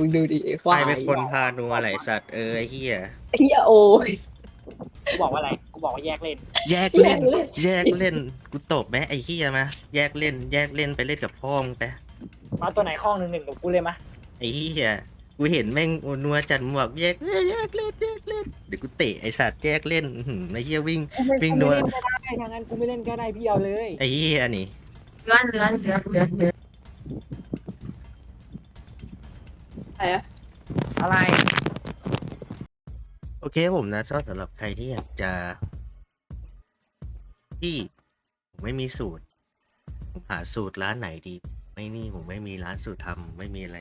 มึงดูดิไอ้ควาใครยเป็นคนพานัวไหลสัตว์เออไอ้เหี้ยไอ้เหี้ยโอ้ย กูบอกว่าอะไร กูบอกว่าแยกเล่น แยกแยเล่กนเล่น แยกเล่นกูตบไหมไอ้เหี้ยมาแยกเล่น แยกเล่นไปเล่นกับพ่อมึงไปมาตัวไหนข้องหนึ่งหนึ่งกับกูเลยมะไอ้เหี้ยกูเห็นแม่งนัวจัดหมวกแยกเอ้ยแยกเล่นแยกเล่นเดี๋ยวกูเตะไอ้สัตว์แยกเล่นอื้อหือไอ้เหี้ยวิ่ง กูไม่วิ่งกูนัวไม่เล่นก็ได้ทางนั้นกูไม่เล่นก็ได้พี่เอาเลย ไอ้เหี้ยนี่เลือนเลือนเลือนเลือนเลือน อะไรอะอะไร โอเคผมนะชอบสำหรับใครที่อยากจะ ที่ผมไม่มีสูตร ผมหาสูตรร้านไหนดี ไม่มีผมไม่มีร้านสูตรทำไม่มีอะไร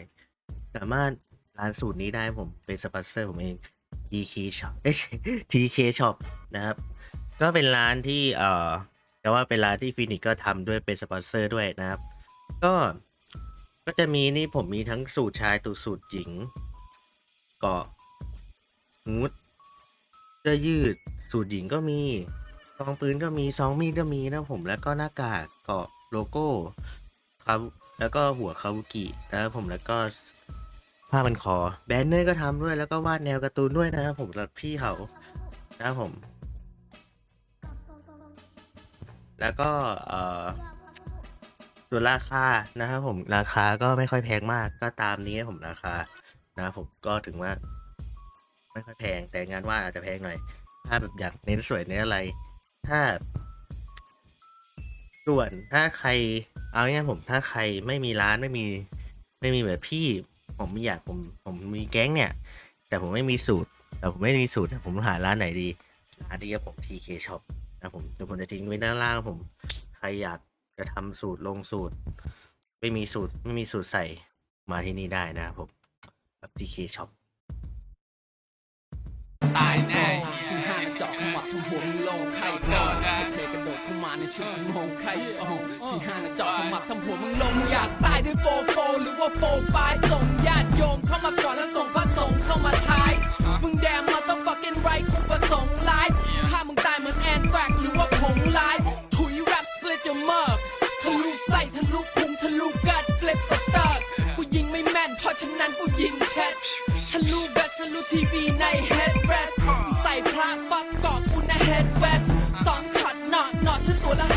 สามารถร้านสูตรนี้ได้ผมเป็นสปอนเซอร์ผมเอง TK Shop เอ้ย TK Shop นะครับ ก็เป็นร้านที่เอ่อแต่ว่าเป็นร้านที่ฟินิกก็ทำด้วยเป็นสปอนเซอร์ด้วยนะครับ ก็ ก็จะมีนี่ผมมีทั้งสูตรชายตัวสูตรหญิง เกาะฮูดเสื้อยืด สูตรหญิงก็มีซองปืนก็มีซองมีดก็มีนะผมแล้วก็หน้ากากเกาะโลโก้ครับแล้วก็หัวคาบุกินะครับผมแล้วก็ผ้าพันคอแบนเนอร์ก็ทำด้วยแล้วก็วาดแนวการ์ตูนด้วยนะครับผมสำหรับพี่เขานะครับผม แล้วก็เอ่อ ส่วนราคานะครับผมราคาก็ไม่ค่อยแพงมากก็ตามนี้ผมราคานะครับผมก็ถึงว่า ไม่ค่อยแพงแต่งานว่าอาจจะแพงหน่อย ถ้าแบบอยากเน้นสวยเน้นอะไร ถ้า ส่วนถ้าใคร เอาง่ายผมถ้าใครไม่มีร้านไม่มี ไม่มีแบบพี่ ผมไม่อยากผม ผมมีแก๊งเนี่ย แต่ผมไม่มีสูตร แต่ผมไม่มีสูตรผมหาร้านไหนดีร้านนี้ครับผม TK Shop นะผมเดี๋ยวผมจะทิ้งไว้ด้านล่างผม ใครอยาก จะทำสูตรลงสูตร ไม่มีสูตรไม่มีสูตรใส่มาที่นี่ได้นะครับผมแบบ TK Shop ตายแน่สี่งห้ากระจอกขมับทั้งหัวมึงลงไข่โดนเทกระโดดเข้ามาในชุดมึงไข่โอ้สี่ห้ากระจอกขมับทั้งหัวมึงลงมึงอยากตายด้วยโฟโฟหรือว่าโฟปลายส่งญาติโยมเข้ามาก่อนแล้วส่งพระสงฆ์เข้ามาท้าย มึงแดมมาต้อง fucking right กูประสงค์ร้าย เลิปเปอร์เตากกูยิงไม่แม่น เพราะฉะนั้นกูยิงแชททะลุแวสทะลุทีวีใน headrest กูใส่พระปักเกาะกูใน head west สองช็อตหนอดหนอดซื้อตัวละ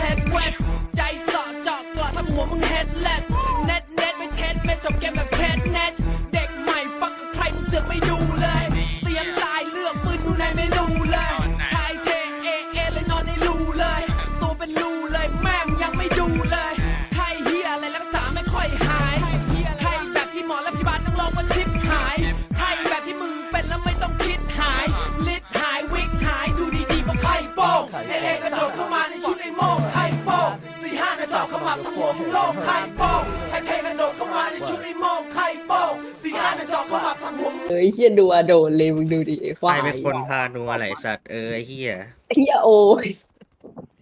งดูดิไอ้คใครวายเป็นคนพานัวไหลสัตว์เออไอ้เหี้ยไอ้เหี้ยโอ้ย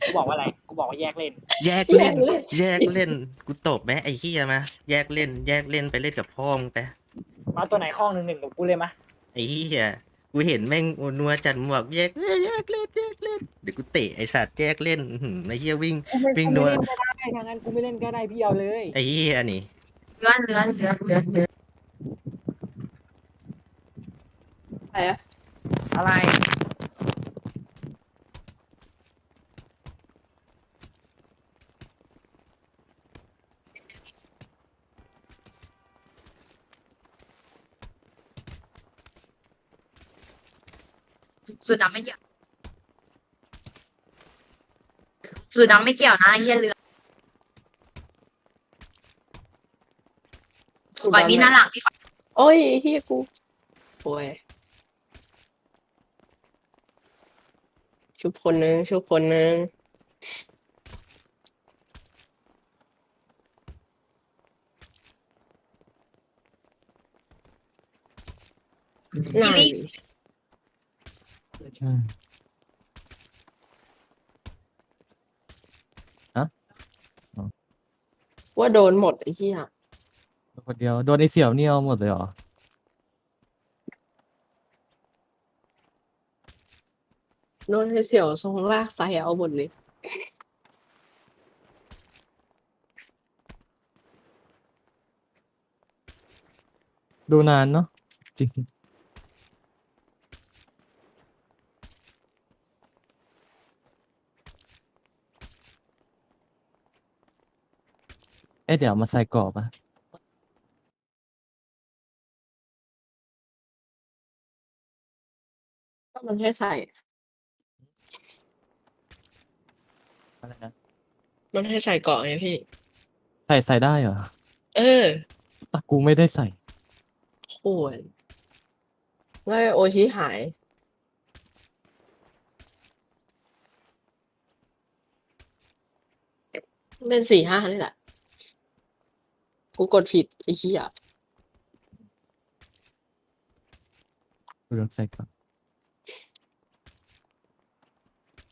กูบอกว่าอะไร กูบอกว่าแยกเล่นแยกเล่น แยกเล่น แยกเล่น กูตบไหมไอ้เหี้ยมาแยกเล่น แยกเล่นไปเล่นกับพ่อมึงไปมาตัวไหนข้องหนึ่งหนึ่งกับกูเลยมะไอ้เหี้ยกูเห็นแม่งนัวจัดหมวกแยกเอ้ยแยกเล่นแยกเล่นเดี๋ยวกูเตะไอ้สัตว์แยกเล่นอื้อหือไอ้เหี้ยวิ่งกูไม่วิ่งกูนัวไม่เล่นก็ได้ทางนั้นกูไม่เล่นก็ได้พี่เอาเลยไอ้เหี้ยนี่เลือนเลือนเลือนเลือนเลือนอะไรอะ อะไรสูตรดำไม่เกี่ยวสูตรดำไม่เกี่ยวนะเฮียเลือนปล่อยมีหน้าหลังดีกว่าโอ้ยไอ้เหี้ยกูโอ้ย ชุบคนนึงชุบคนนึงนั่นว่าโดนหมดไอ้เหี้ยคนเดียว โดนไอเสี่ยวนี่เอาหมดเลยเหรอ โดนไอ้เสี่ยวทรงลากใส่เอาหมดเลยดูนานเนาะจริงเอ๊ะเดี๋ยวมาใส่กรอบอะก็มันแค่ใส่ อะไรนะมันให้ใส่เกาะไงพี่ ใส่ใส่ได้เหรอเอออะกูไม่ได้ใส่โคตรแล้วโอชิหาย เล่นสี่ห้านี่แหละ กูกดผิดไอ้ขี้อะกูต้องใส่ก่อน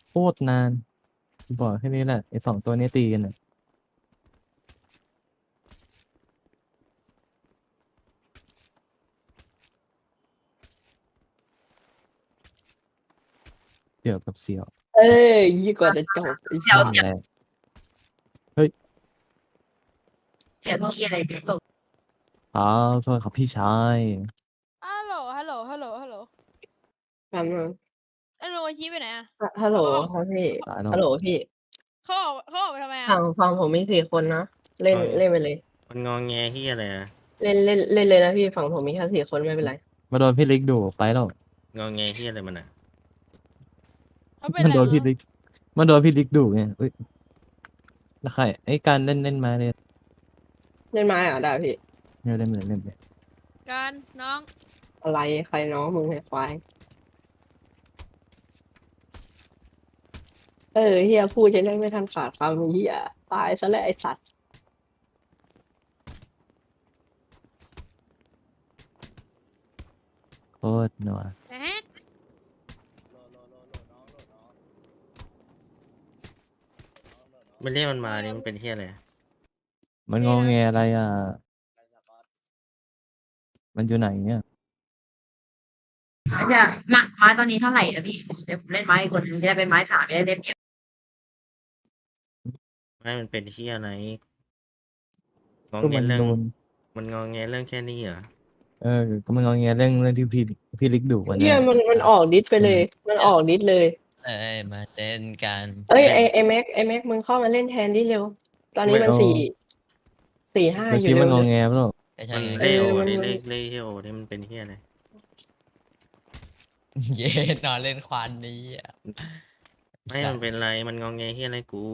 โคตรนานกู บอกแค่นี้แหละไอ้สองตัวนี้ตีกันน่ะเกี่ยวกับเสี่ยวเอ้ยยี่กว่าจะจบไอ้เดี๋ยวนั่นเดี๋ยวแหละเสียงพี่อะไรเดี๋ยวตกอ้าวโทษครับพี่ชาย ฮัลโหล ฮัลโหล ฮัลโหล ฮัลโหลแป๊บนึง ไอ้โนชี้ไปไหนอะ ฮัลโหลครับพี่ ตายแล้วฮัลโหลพี่เขาออกเขาออกไปทำไมอะฝั่งฝั่งผมมีสี่คนนะ เล่นเล่นไปเลย มันงองแงที่อะไรอะเล่นเล่นเล่นเลยนะพี่ฝั่งผมมีแค่สี่คนไม่เป็นไร มาโดนพี่ลิกดูไปแล้วงองแงที่อะไรมันอะเขาเป็นมันอะไรโดนพี่ลิกมันโดนพี่ลิกดูไงเอ้ยแล้วใครไอ้การเล่นเล่นมาเลยเล่นไม้อะได้พี่เนี่ยเล่นเลยเล่นเลยการน้องอะไรใครน้องมึงไอ้ควาย เออเฮียพูดจะได้ไม่ทันขาดคำเฮียตายซะแล้วไอสัตว์โคตรหนัวแฮะไม่เรียกมันมานี่มันเป็นที่อะไรมันงอแงอะไรอะ มันอยู่ไหนเนี่ยจะมาไม้ตอนนี้เท่าไหร่อะพี่ เดี๋ยวผมเล่นไม้อีกคนนึงจะได้เป็นไม้สามจะได้เล่นเดียว ไม่มันเป็นที่อะไรงองก็แงมันเรื่อง โดนมันงองแงเรื่องแค่นี้เหรอเออก็มันงอแงเรื่องเรื่องที่พี่พี่ลิกดูวันเฮีเนี้ยยมันมันออกดิสไปเลย มันออกดิสเลย เอ้ยมาเล่นกันเอ้ยไอไอแม็กไอแม็กมึงเข้ามาเล่นแทนดิเร็ว ตอนนี้มันสี่สี่ห้าไม่อยู่คิดเร็มัวนงอเลยแงเปล่าไม่ใช่มันไงเลโอเออมันนี่มันเลเลโอนี่มันเป็นที่อะไรเย็นนอนเล่นควันนี้อะไม่มันเป็นไรมันงองแงที่อะไรกู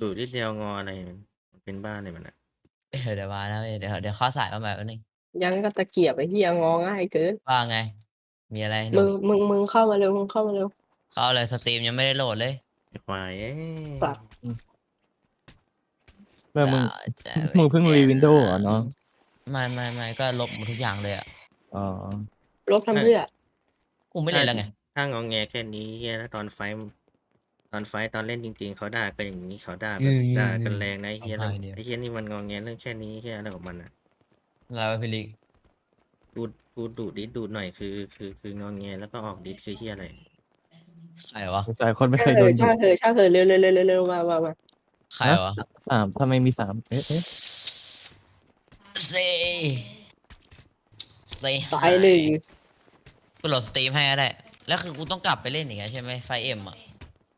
ดูดนิดเดียวงออะไรมันมันเป็นบ้าอะไรมันอะเดี๋ยวเดี๋ยวมานะเว้ยเดี๋ยวเดี๋ยวข้อสายมาใหม่แป๊บนึงยังก็ตะเกียบไอเฮียงอง่ายเกินว่าไง มีอะไรหมึนุ่งมมึงมึงเข้ามาเร็วมึงเข้ามาเร็ว เข้าเลยสตรีมยังไม่ได้โหลดเลยไอ้ควายเอ้ยสัตว์เมื่อมึง จะมึงเพิ่งรี Windows เหรอน้อง ไม่ไม่ไม่ก็ลบหมดทุกอย่างเลยอะอ๋อลบทำเพื่อกูไม่เล่นแล้วไง ถ้างองแงแค่นี้เฮียแล้วตอนไฟท์ ตอนไฟท์ตอนเล่นจริง ๆ เขาด่ากันอย่างนี้เขาด่าแบบด่ากันแรงนะไอ้เฮียแล้วไอ้เฮียนี่มันงองแงเรื่องแค่นี้เฮียอะไรของมันอะแล้วพิลิกกูกูดูดดิสดูดหน่อยคือคือคืององแงแล้วก็ออกดิสคือเฮียอะไรใครวะสงสัยคนไม่เคยเอโดอนดูช่างเธอช่างเธอเร็วเร็วเร็วเร็วเร็วมามามาใครวะสามทำไมมีสามเอ๊ะเอ๊ะเซเซตายหนึ่งกูโหลดสตรีมให้ก็ได้ แล้วคือกูต้องกลับไปเล่นอีกอะใช่ไหมไฟเอ็มอะ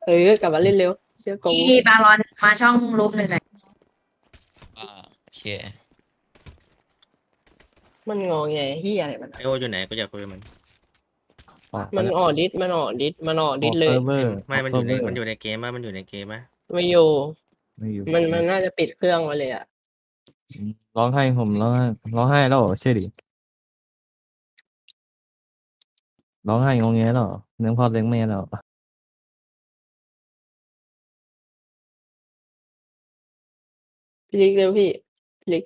เออกลับมาเล่นเร็ว เชื่อกูพี่บาลอนมาช่องรูปหนึ่งหน่อยอ่าโอเคมันงอแงเฮียอะไรมันไอโออยู่ไหนก็อยากคุยกับมันออกไปมันแล้วออกดิสมันออกดิสมันออกดิสเลยออกเซิร์ฟเวอร์ไม่มันอยู่ในเซิร์ฟเวร์มันอยู่ในเกมป่ะมันอยู่ในเกมป่ะไม่อยู่ไม่อยู่มันมันน่าจะปิดเครื่องมาเลยอะอืมร้องไห้ผมร้องไห้ร้องไห้แล้วเหรอเชื่อดิร้องไห้งงแงแล้วเหรอเลี้ยงพ่อเลี้ยงแม่แล้วเหรอ พี่ลิกเร็วพี่พี่ลิก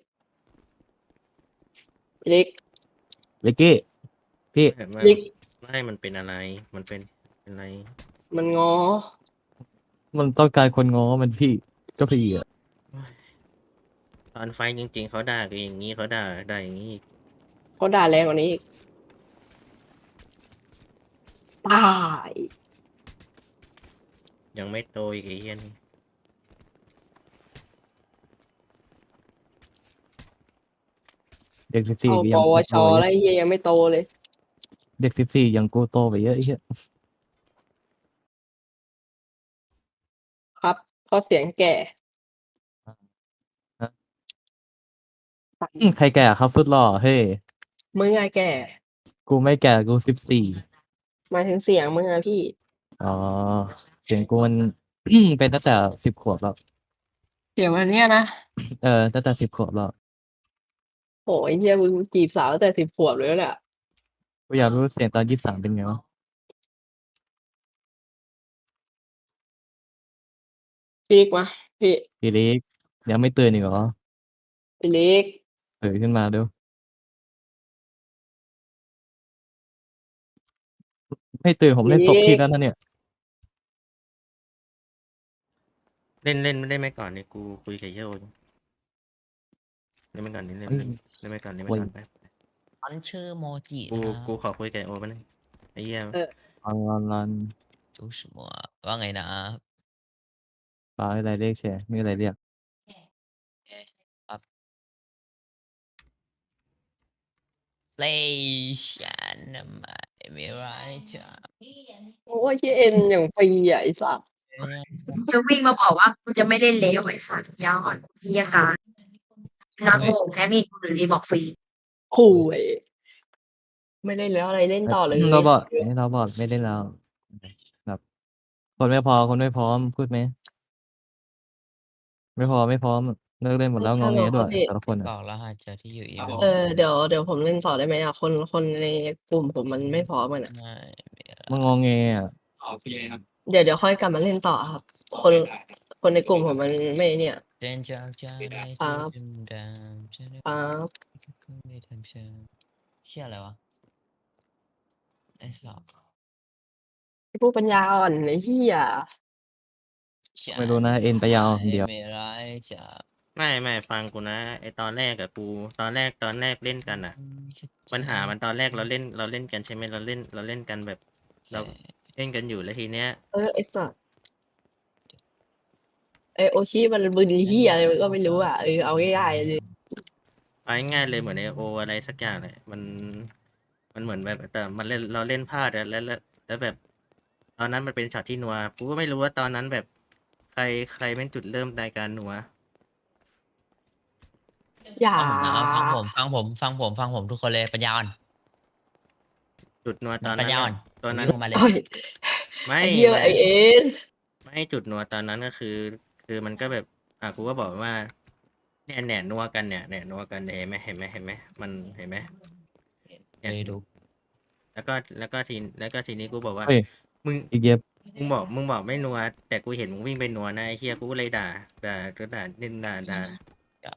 พี่ลิกเลกกี้ พี่ไม่ไม่ลิกไม่มันเป็นอะไร มันเป็นเป็นอะไร มันงอ มันต้องการคนง้อมันพี่เจ้าพี่อะตอนไฟท์จริง ๆ เขาด่ากันอย่างนี้เขาด่าด่าอย่างนี้อีกเขาด่าแรงกว่านี้อีกตาย ยังไม่โตอีกไอ้เฮียนี่ เด็กสิบสี่เอาก็ปยังวกูชโตเยแล้วอะไอ้เฮียยังไม่โตเลย เด็กสิบสี่ยังกูโตไปเยอะไอ้เหี้ยครับเขาเสียงแก่อืมใครแก่ครับสุดหล่อเฮ้ยมึงไงแก่ กูไม่แก่กูสิบสี่หมายถึงเสียงมึงอะพี่อ๋อเสียงกูมัน เป็นตั้งแต่สิบขวบแล้ว เสียงมันเนี้ยนะ เออตั้งแต่สิบขวบแล้ว โอ้ยเฮียมึงจีบสาวตั้งแต่สิบขวบเลยแหละกูอยากรู้เสียงตอนยี่สิบสามเป็นไงวะพี่มาพี่พี่เล็กยังไม่ตื่นอีกเหรอพี่เล็กตื่นขึ้นมาเร็วไม่ตื่นผมเล่นศพพี่แล้วนะเนี่ย เล่นเล่นเล่นไม่ก่อนเนี่ยกูคุยกับเหี้ยโออยู่เล่ นไม่ก่อนนี่เล่นเฮ้ยเล่นไม่ก่อนเล่นไม่โอ้ยก่อนไปมันชื่อโมจิกูนะกูขอคุยกับโอแป๊บนึงไอ้เหี้ยรอนรอนรอนจูสมัวว่าไงนะปลาอะไรเรียกแชร์ไม่อะไรเรียกเลชันมาไม่ไรจ้ะโอ้ยเฮียเอ็นอย่างฟรีอะไอ้สัสจะวิ่งมาบอกว่ากูจะไม่ได้เลวไอ้สัตว์ยาวอ่อนเฮียการ นักโง่แค่มีกูหรือดีบอกฟรีขู่ไอ้ไม่เล่นแล้วอะไรเล่นต่อเลยเราบอกเอ้ยเราบอกไม่ได้แล้วครับคนไม่พอคนไม่พร้อมพูดไหมไม่พอไม่พร้อมเลิกเล่นหมดแล้วงอแงด้วยแต่ละคนบอะอกรหัสเจอที่อยู่อีเมลเออเดี๋ยวเดี๋ยวผมเล่นต่อได้ไหมอะคนคนในกลุ่มผมมันไม่พร้อมกันอะไม่มันงอแงอะเดี๋ยวเดี๋ยวค่อยกลับมาเล่นต่อครับ คนคนในกลุ่มผมมันไม่เนี่ย เจนจำใจในครัที่บดำๆฉันครับไม่ทำเชิงเชื่ออะไรวะไอ้สอบไอ้พวกปัญญาอ่อนไอ้เหี้ยไม่รู้นะเอ็นไปยาวคนเดียวไม่ไรจ้ะไม่ไม่ฟังกูนะไอตอนแรกกับกูตอนแรกตอนแรกเล่นกันอะ ปัญหามันตอนแรกเราเล่นเราเล่นกันใช่ไหมเราเล่นเราเล่นกันแบบ เราเล่นกันอยู่แล้วทีเนี้ยเออไอ้สัส ไอโอชิมันบึนเหี้ยอะไรมันก็ไม่รู้อะเออเอาง่ายๆเลยเอาง่ายๆเลยเหมือนไอโออะไรสักอย่างเลยมันมันเหมือนแบบแต่มันเล่นเราเล่นพลาดอะแล้วแล้วแล้วแบบ ตอนนั้นมันเป็นช็อตที่นัวกูก็ไม่รู้ว่าตอนนั้นแบบ ใครใครเป็นจุดเริ่มในการนัวอย่าฟังผมนะฟังผมฟังผมฟังผมฟังผมทุกคนเลยปัญญาอ่อนจุดนัวตอนปันั้ญนญาอ่ออะนตอนนั้นยุ่งมาเลยโอ้ยไม่ไอ้เหี้ยไม่ไอเอ็น ไม่จุดนัวตอนนั้นก็คือ คือมันก็แบบ อะกูก็บอกว่าเนี่ยแหน่นัวกันเนี่ยแหน่นัวกันเนี่ยเห็นไหมเห็นไหมเห็นไหมมันเห็นไหมเนี่ยไปดูแล้วก็แล้วก็ทีแล้วก็ทีนี้กูบอกว่า เฮ้ย มึง อีกเย็บมึงบอกมึงบอกไม่นัวแต่กูเห็นมึงวิ่งไปนัวนะไอ้เฮียกูก็เลยด่าด่าก็ด่าเล่นด่าด่า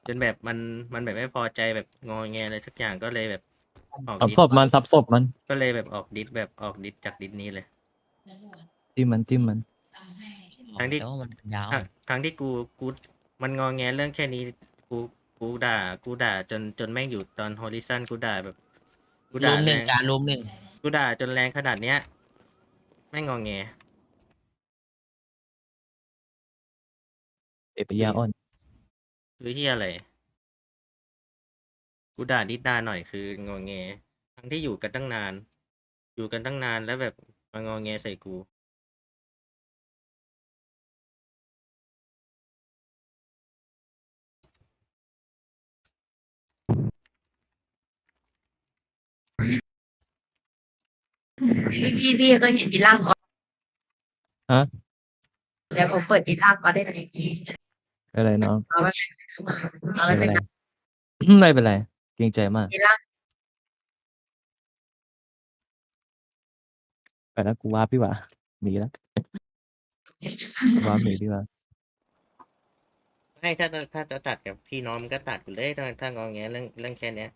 จนแบบมันมันแบบไม่พอใจแบบงอแงอะไรสักอย่างก็เลยแบบออกสับดิสศพมันสับศพมันก็เลยแบบออกดิสแบบออกดิสจากดิสนี้เลย จิ้มมันจิ้มมัน ทั้งที่ แต่ว่ามันปัญญาอ่อะอนครั้งที่กูกูมันงอแงเรื่องแค่นี้กูกูด่า กูด่าจนจนแม่งอยู่ตอนฮอริซันกูด่าแบบกูรูด่ามหแรนึ่งงการรูมหนึ่งกูด่าจนแรงขนาดเนี้ยแม่งงอแงเอ็นไปยาอ่อน คือที่อะไร กูด่านิดด่าหน่อยคืองอแง ทั้งที่อยู่กันตั้งนาน อยู่กันตั้งนานแล้วแบบมางอแงใส่กู พี่พี่พี่เคยเห็นอีล่างก่อนฮะเดี๋ยวผมเปิดอีล่างก่อนได้ไหมอะไรน้องเอาไว้เอาไม่ไว้เป็นเป็นไรไม่เป็นไรเกรงใจมากอีล่างไปแล้วกูว่าพี่หว่าหนีแล้วกูว่าหนีดีกว่าให้ถ้าถ้าจะตัดกับพี่น้องมันก็ตัดกูเลยถ้าถ้างอแงเรื่องเรื่องแค่เนี้ย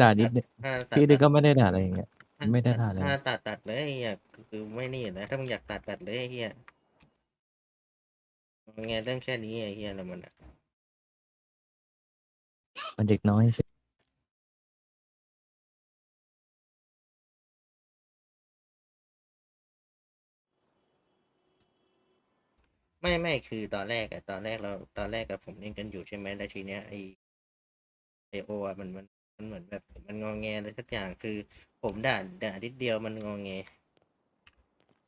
ด่านิดถ้าตัดพี่ตัดิดก็ไม่ได้ด่าอะไรอย่างเงี้ย ไม่ได้ด่าเลย ถ้าตัดตัดเลยไอ้เฮียคือไม่นี่อยู่แล้วถ้ามึงอยากตัดตัดเลยไอ้เฮียงอแงเรื่องแค่นี้ไอ้เฮียอะไรมันอะมันเด็กน้อยใช่ไม่ไม่คือตอนแรกอะตอนแรกเราตอนแรกกับผมเล่นกันอยู่ใช่ไหมแล้วทีเนี้ยไอไอโออะมันมันมันเหมือนแบบมันงองแงอะไรสักอย่างคือ ผมด่าด่านิดเดียวมันงองแง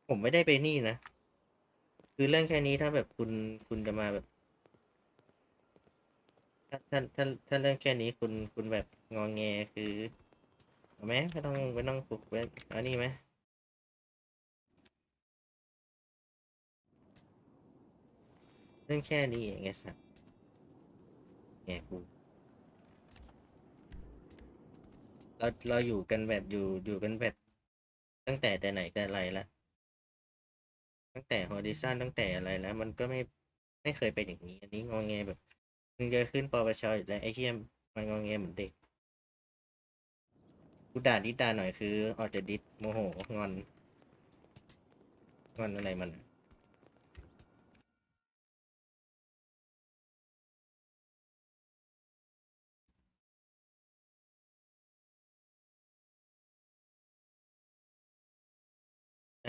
ผมไม่ได้ไปนี่นะ คือเรื่องแค่นี้ถ้าแบบคุณคุณจะมาแบบ ถ้าถ้าถ้าถ้าเรื่องแค่นี้คุณคุณแบบงองแงคือเอาไหมไม่ต้องไม่ต้องปลุกเว้อันนี้ไหมเรื่องแค่นี้เองไงสัตว์แงกู เราเราอยู่กันแบบอยู่อยู่กันแบบ ตั้งแต่แต่ไหนแต่ไรละตั้งแต่ฮอริซอนตั้งแต่อะไรแล้ว มันก็ไม่ไม่เคยเป็นอย่างนี้ อันนี้งองแงแบบมึงจะขึ้นปปชอยู่แล้วไอ้เหี้ยมันงองแงเหมือนเด็กกูด่าดิดด่าหน่อยคือออกจะดิดโมโหงอนงอนอะไรมันอะ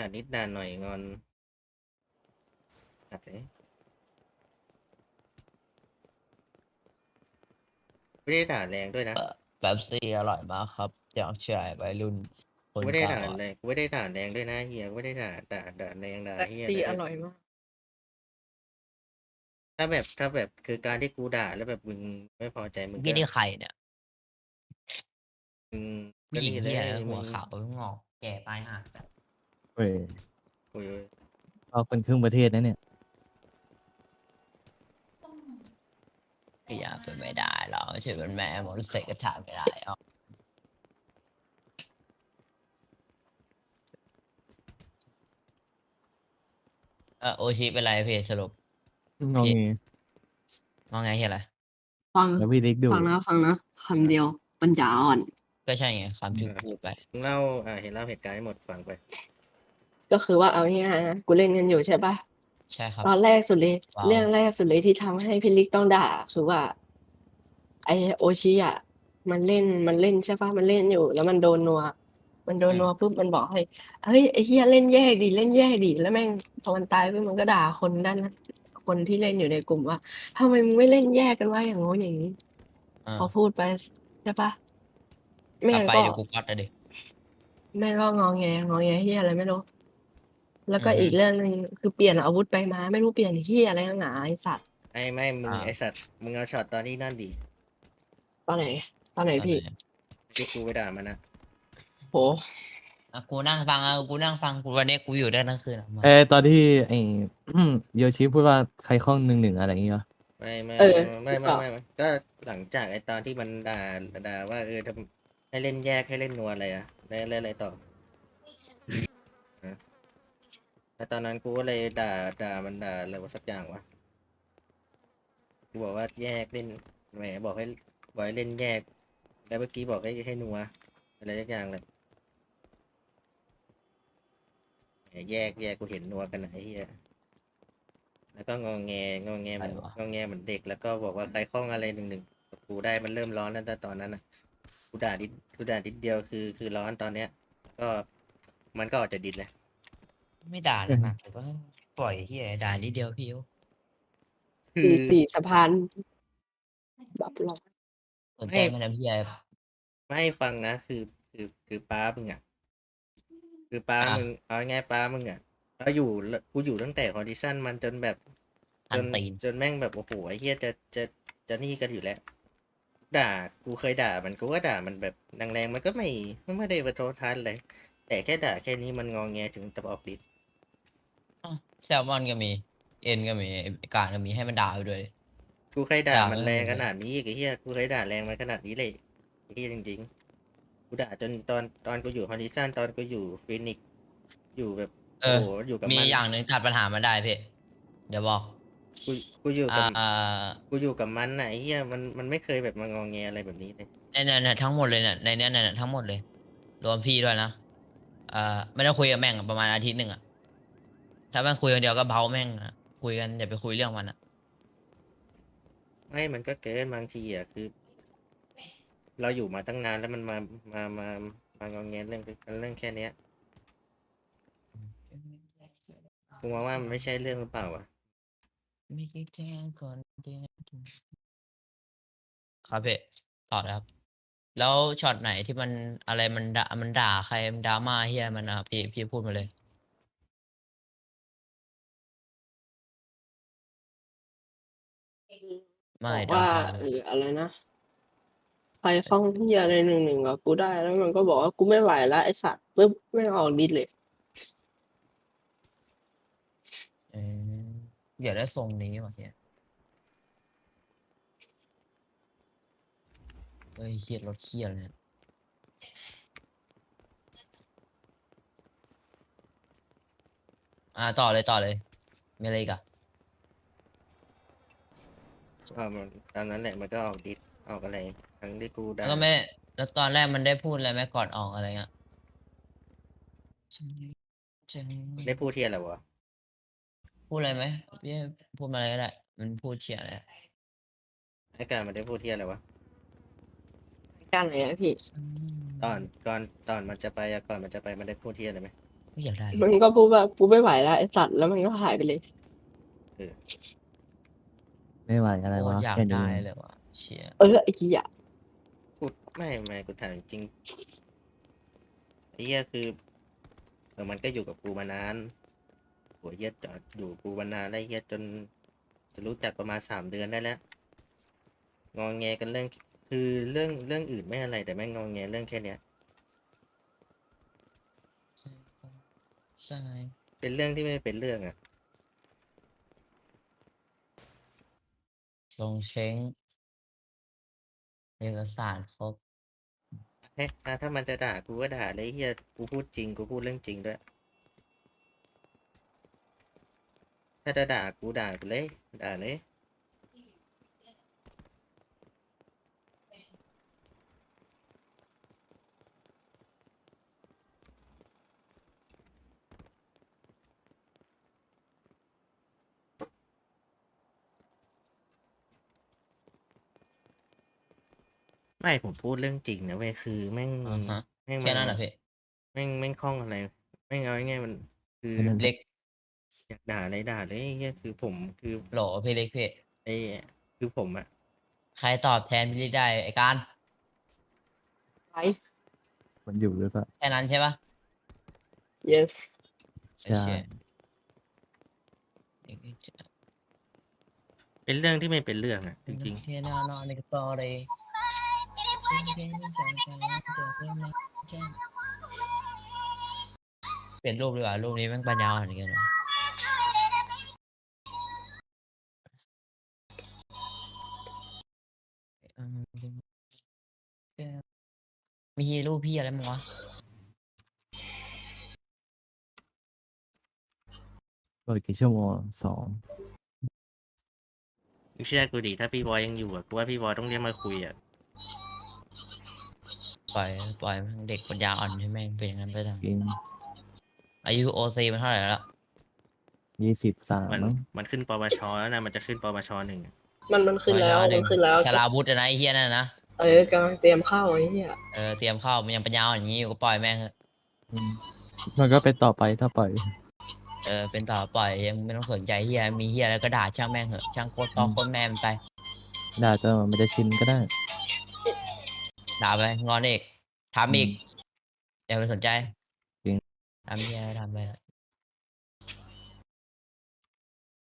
ด่านิดด่าหน่อยงอนตัดเลยไม่ได้ด่าแรงด้วยนะแบบซี่อร่อยมากครับอยากเชื่อวัยรุ่นคกูนไม่ได้เก่าด่าอะแรงกูไม่ได้ด่าแรงด้วยนะเฮียกูไม่ได้ด่าด่าด่าแรงด่าแต่เฮียตีเลยอร่อยมากถ้าแบบถ้าแบบคือการที่กูด่าแล้วแบบมึงไม่พอใจมึงพี่ก็นี่ใครเนี่ยมึงผู้หญิงก็เหียนี่อะไรเลยหัวมึงขาวงอกแก่ตายห่าแต่ เว้ยโอ้ยโอ้ยเอาคนครึ่งประเทศนะเนี่ยก็อยากเป็นไม่ได้หรอกเฉยเป็นแม่หมดเสกก็ถามไม่ได้เอาเออโอชิเป็นไรพี่สรุปงองเงว่าไงเฮียอะไรฟังแล้วพี่ดิกดุฟังนะฟังนะคำเดียวปัญญาอ่อน ก็ใช่ไงคำที่พูดไปมึงเล่าอ่าเห็นเล่าเหตุการณ์ให้หมดฟังไป ก็คือว่าเอาง่ายๆนะกูเล่นกันอยู่ใช่ปะใช่ครับ ตอนแรกสุดเลย ว้าว เรื่องแรกสุดเลยที่ทำให้พี่ลิกต้องด่าคือว่า ไอโอชิอะมันเล่นมันเล่นใช่ปะมันเล่นอยู่ แล้วมันโดนนัว มันโดนนัวปุ๊บมันบอกให้เฮ้ยไอ้เฮียเล่นแยกดิเล่นแยกดิแล้วแม่งพอมันตายปุ๊บมันก็ด่าคนด้านคนที่เล่นอยู่ในกลุ่มว่าทำไมมึงไม่เล่นแยกกันวะอย่างโน้นอย่างนี้เออพอพูดไปใช่ปะกแม่ลับงไปก็เดี๋ยวกูกัดเลยดิแม่งก็งอแงงอแงเฮียอะไรไม่รู้ แล้วก็อือฮึอีกเรื่องหนึงคือเปลี่ยนอาวุธไปมา ไม่รู้เปลี่ยนเฮียอะไรนักหนาไอสัตว์ไอ้ไม่มึงอ่า ไอสัตว์มึงเอาช็อตตอนนี้นั่นดิตอนไหนตอนไหนพี่ ที่กูไปด่ามันนะโห อะกูนั่งฟังอะกูนั่งฟังกูวันนี้กูอยู่ได้ทั้งคืนอะมาเออตอนที่ไอ้ โยชิพูดว่าใครข้องหนึ่งหนึ่งอะไรอย่างเงี้ยไม่ไม่เออไม่หรือไม่เปล่าไม่ไม่ก็หลังจากไอตอนที่มันด่าด่าว่าเออทำให้เล่นแยกให้เล่นนัวอะไรอะได้เล่นอะไรต่อฮะ แล้วตอนนั้นกูก็เลยด่าด่ามันด่าอะไรวะสักอย่างวะกูบอกว่าแยกเล่นแหมบอกให้บอกให้เล่นแยก แล้วเมื่อกี้บอกให้ให้นัวอะไรสักอย่างเลยแหมแยกแยกกูเห็นนัวกันไหนเฮียแล้วก็งองแงงองแงเหมือนอะไรวะงองแงเหมือนเด็กแล้วก็บอกว่าใครคล้องอะไรหนึ่งหนึ่งกับกูได้มันเริ่มร้อนแล้วแต่ตอนนั้นนะกูด่าดิดกูด่าดิดเดียวคือคือร้อนตอนเนี้ย ก็มันก็ออกจะดิดเลย ไม่ด่าหนักๆเลยว่าปล่อยที่ไอ้ด่านิดเดียวพี่คืสี่อสี่สะพานแบบหลอกสนใจไม่ทำพี่ไอ้ไม่ให้ฟังนะคือคือคือป้ามึงอะคือป้าอะมึงเอาง่ายๆป้ามึงอะเราอยู่กูอยู่ตั้งแต่คอนดิชันมันจนแบบอัจนนตีนจนแม่งแบบโอ้โหไอ้เฮียจะจะจะนี่กันอยู่แล้ว ด่ากูเคยด่ามันกูก็ด่ามันแบบแรงๆมันก็ไม่ไม่ได้ประโทษทันเลยแต่แค่ด่าแค่นี้มันงองแงถึงตะออกฤทธิ์ แซลมอนก็มี เอ็นก็มีไอ้การก็มีให้มันด่าไปด้วย กูเคยด่าด่ามันมันแรงเลย ขนาดนี้อีกไอ้เฮียกูเคยด่าแรงมันขนาดนี้เลยไอ้เฮียจริงๆกูด่าจนตอนตอนกูอยู่คอนดิชันตอนกูอยู่ฟินิกซ์อยู่แบบเอโอ้อ โหอยู่กับมีมันอย่างหนึ่งตัดปัญหามันได้พี่เดี๋ยวบอกกูกูอยู่อ่ากับอ่า กูอยู่กับมันน่ะไอ้เฮียมันมันไม่เคยแบบมางองแงอะไรแบบนี้เลย ในในในทั้งหมดเลยเนี่ยในเนี้ยเนี่ยทั้งหมดเลย รวมพี่ด้วยนะเอ่อไม่ได้คุยกับแม่งอะประมาณอาทิตย์หนึ่งอะ ถ้าแม่งคุยคนเดียวก็เบาแม่งอะคุยกันอย่าไปคุยเรื่องมันอะไม่มันก็เกินบางทีอะคือ เราอยู่มาตั้งนานแล้วมันมามามามางองแงเรื่องเรื่องแค่เนี้ยกูมองว่ามันไม่ใช่เรื่องหรือเปล่าอะไม่คิดแจ้งก่อนเดือนครับพี่ต่อเลยครับ แล้วช็อตไหนที่มันอะไรมันด่ามันด่าใครมันดราม่าเฮียมันอะพี่พี่พูดมาเลย ไม่บอกเดี๋ยวว่าพาเลเอยออะไรนะไปเข้องที่อะไรหนึ่งหนึ่งกับกูได้แล้วมันก็บอกว่ากูไม่ไหวแล้วไอสัตว์ปุ๊บไม่ออกดิสเลย เอออยากได้ทรงนี้ว่ะเฮียเฮ้ยเครียดรถเครียดเลยเนี่ยอ่าต่อเลยต่อเลยมีอะไรอีกอะ อ่ามันตามนั้นแหละมันก็ออกดิสออกอะไร ทั้งที่กูแล้ได้วก็ไม่ แล้วตอนแรกมันได้พูดอะไรไหมก่อนออกอะไรเงี้ยได้พูดที่อะไรวะพูดอะไรไหมพี่พูดมาอะไรก็ได้ มันพูดเฉียอะไรอะไอ้การมันได้พูดที่อะไรวะกันไหนอะพี่ ตอนก่อนตอนมันจะไปอะก่อนมันจะไปมันได้พูดที่อะไรไหมไม่อยากได้มันก็พูดว่ากูไม่ไหวแล้วไอสัตว์แล้วมันก็หายไปเลย ไม่ไหวอะไรโควะตรอยากแค่นี้ได้เลยว่ะเชียเออไอ้กี้อะพูดไม่ไม่กูถามจริงไอ้เหี้ยคือเออมันก็อยู่กับกูมานานหัวเหี้ยจอดอยู่กูมานานแล้วไอ้เหี้ยจน จะรู้จักประมาณสามเดือนได้แล้วงองแงกันเรื่อง คือเรื่องเรื่องอื่นไม่อะไรแต่แม่งงองแงเรื่องแค่เนี้ย ใช่เป็นเรื่องที่ไม่เป็นเรื่องอะ ลงเช้ง เอกสารครบ เฮ้ยอะถ้ามันจะด่ากูก็ด่าเลยเฮียกูพูดจริงกูพูดเรื่องจริงด้วย ถ้าจะด่ากูด่ากูเลย ด่าเลย ไม่ผมพูดเรื่องจริงนะเว้ยคือแม่งอ่าฮะแม่งแค่มันั้นเหรอพี่แม่งแม่งคล่องอะไรแม่งเอาง่ายๆมันคือแค่นั้นเล็กอยากด่าอะไรด่าเลยไอ้เฮียคือผมคือโหลพี่เล็กพี่ไอ้คือผมอะใครตอบแทนพี่เล็กได้ไอการไปมันอยู่หรือเปล่าแค่นั้นใช่ปะ yes ไอ้ใช่เชี่ยเป็นเรื่องที่ไม่เป็นเรื่องอะจริงเฮียนอนอนในกระเป๋าเลย เปลี่ยนรูปดีกว่ารูปนี้ม่งปัญญาอ่อนเหมือนกันมีรูปพี่อะไรมั้งวะเปิดกี่ชั่วโมงสองๆมึงเชื่อกูดิถ้าพี่บอยยังอยู่อะกูว่าพี่บอยต้องเรียกมาคุยอะ ปล่อยปล่อยแม่งเด็กปัญญาอ่อนให้แม่งเป็นอย่างนั้นไปทางกินอายุโอซีมันเท่าไหร่แล้วยี่สิบสามมันมั้งมันขึ้นปวชแล้วนะ มันจะขึ้นปวชหนึ่งอะมันมันขึ้นแล้วมันขึ้นแล้วชลาวุธอะนะไอ้เฮียนั่นนะเออกำลังเตรียมเข้าไอ้เหี้ยเออเตรียมเข้ามันยังปัญญาอ่อนอย่างนี้อยู่ก็ปล่อยแม่งเถอะอืมมันก็เป็นต่อไปถ้าปล่อย เออเป็นต่อปล่อยยังไม่ต้องสนใจเฮียมีเฮียแล้วก็ด่าช่างแม่งเหอะช่างโคตรตอโคตรแม่มันไปด่าจนมันจะชินก็ได้ ด่าไปงอนอีกทำอีกอย่าไปสนใจจริง ทำเฮียอะไรทำไปเถอะ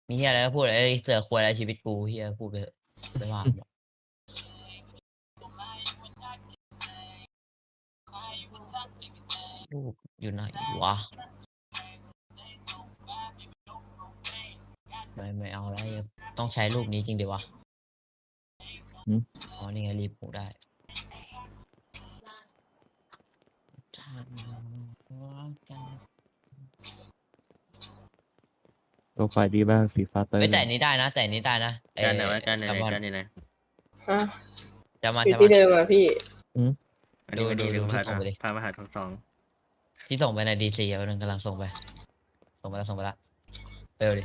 มีเฮียอะไรก็พูดไอ้ยเสือควายอะไรชีวิตกูเฮียพูดไปเถอะไม่ว่ามันหรอกรูปอยู่ไหนวะไม่ไม่เอาแล้วต้องใช้รูปนี้จริงดีวะหืม อ๋อนี่ไงรีบผูได้ โปรไฟล์ดีบ้างสีฟ้าเตอร์ไม่แต่อันนี้ได้นะ แต่อันนี้ได้นะไอ้การไหนวะการไหนแซลมอนการไหนไหนฮะจะมาอยู่จะที่มาเดิมอะพี่ อันนี้ดูวันนี้ดูดูดูพาที่ส่งไปดิพามาหาทองสองที่ส่งไปในดีซีเอาหนึ่งกำลังส่งไป ส่งไปแล้วส่งไปแล้วเร็วดิ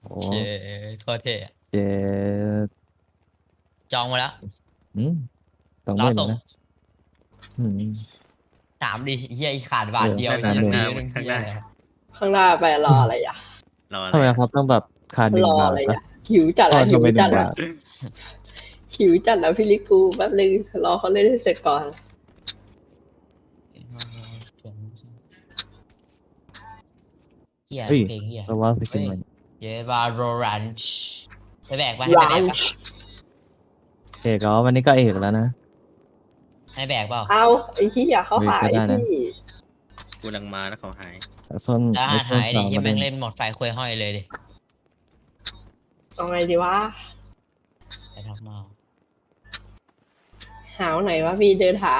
โอ้เชโคตรเท่อะเจ็ดจองมาแล้ว อืมสองรหอมื่นส่ง นะอืม ถามดิเฮียอีขาดบาทเดียวเออยินดีข้างหน้านึงข้างหน้าเหี้ยข้างหน้าไปรออะไรอะรออะไรทำไมครับต้องแบบคาหนึ่งรอบาทอะไรปะ อะหิวจัดตออะนหิทำวไมหนึ่จังดบาอะทหิวจัดแล้วพี่ลิกกูแป๊บนึงรอเขาเล่นให้เสร็จก่อน เฮียเฮ้ย เพลงเฮียเราว่าไปกินมันเยบาโรรันช์ไปแบกปะให้ไปร้าแบนกปะ เอกอ๋อวันนี้ก็เอกแล้วนะ ให้แบกเปล่า เอาไอ้ที่อยากเข้าหายเว้ยก็ได้นะพี่กูลังมาแล้วเขาหายส้นแล้วไอ้หาส้นหายดิสาวเฮียมาแม่งเล่เล่นนหมดไฟคุยห้อยเลยดิเอาไงดีวะ ไปทักมาหาวไหนวะพี่เดินหา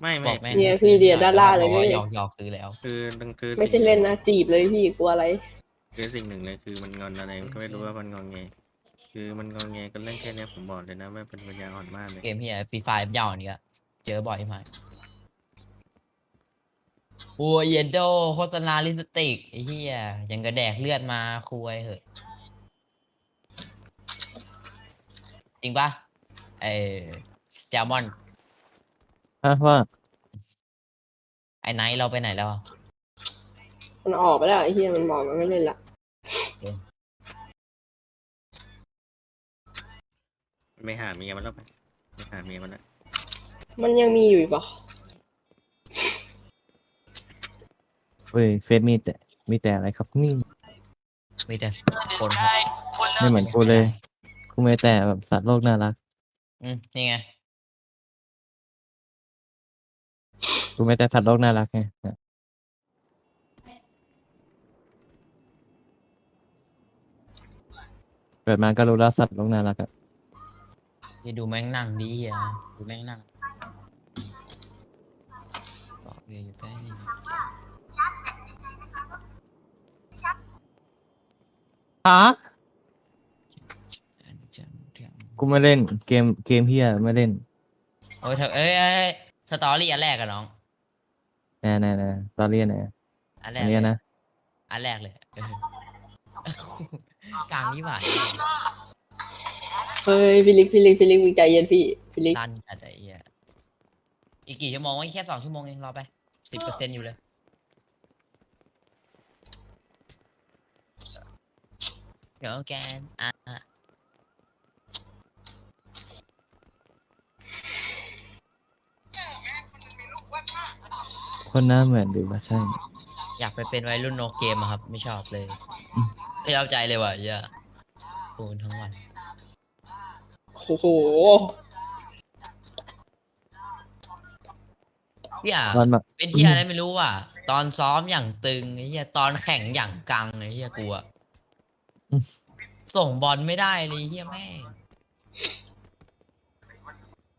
ไม่บไม่อกแม่งเนี่ยพี่เดียด้านล่างเลยบอกว่าพี่ หยอกหยอกซื้อแล้ว คือตั้งคือไม่ใช่เล่นนะจีบเลยพี่กลัวอะไร คือสิ่งหนึ่งเลยคือมันงอนอะไรก็ไม่รู้ว่ามันงอนไงคือมันงอนไงก็เล่นแค่เนี้ยผมบอกเลยนะว่าเป็นปัญญาอ่อนมากเลยเกมเฮียฟรีไฟยาวนี่ก็เจอบ่อยมากโอ้ยเยนโดโฆษณาลิปสติกไอ้เฮียยังกระแดกเลือดมาคุยเหอะจริงปะไอ้แซลมอนฮะว่าไอ้ไนท์เราไปไหนแล้วอะ มันออกไปแล้วไอ้เฮียมันบอกมันไม่เล่นละไม่หาเมียมันแล้วไปไม่หาเมียมันแล้วมันยังมีอยู่อีกเหรอเว้ยเฟซมีแต่มีแต่อะไรครับนี่มีแต่คนครับไม่เหมือนกูเลยกูไม่แต่แบบสัตว์โลกน่ารักอืมนี่ไงกูไม่แต่สัตว์โลกน่ารักไงเนี่ย เกิดมาก็รู้แล้วสัตว์โลกน่ารักอะอย่าดูแม่งนั่งดีอะดูแม่งนั่งบอกเวียอยู่ใกล้ฮะกูไม่เล่นเกมเกมเฮียไม่เล่นโอ้ยเธอเอ้ยเอ้ยเอ้ยสตอรี่อันแรกอะน้องแน่แน่แน่ตอนเรียนไหนอันแรอักนเนี้ยเลยนะอันแรกเลยเออ กลางยี่หวายเฮ้ยพี่ลิกพี่ลิกพี่ลิกมึงใจเย็นพี่พี่ลิกตันจัดไอ้เหี้ยอีกกี่ชั่วโมงวะอีกแค่สองชั่วโมงเองรอไปสิบเปอร์เซ็นต์อยู่เลย เดี๋ยวแกนอะอะคนหน้าเหมือนดูว่าใช่ อยากไปเป็นวัยรุ่นโนเกมอะครับ ไม่ชอบเลยอืม ไม่เข้าใจเลยว่ะเหี้ยโูนทั้งวันโอ้โหเหี้ยตอนแบบเป็นเหี้ยอะไรไม่รู้ว่ะ ตอนซ้อมอย่างตึงไอ้เหี้ยตอนแข่งอย่างกังไอ้เหี้ยกูอะอืมส่งบอลไม่ได้เลยเหี้ยแม่ง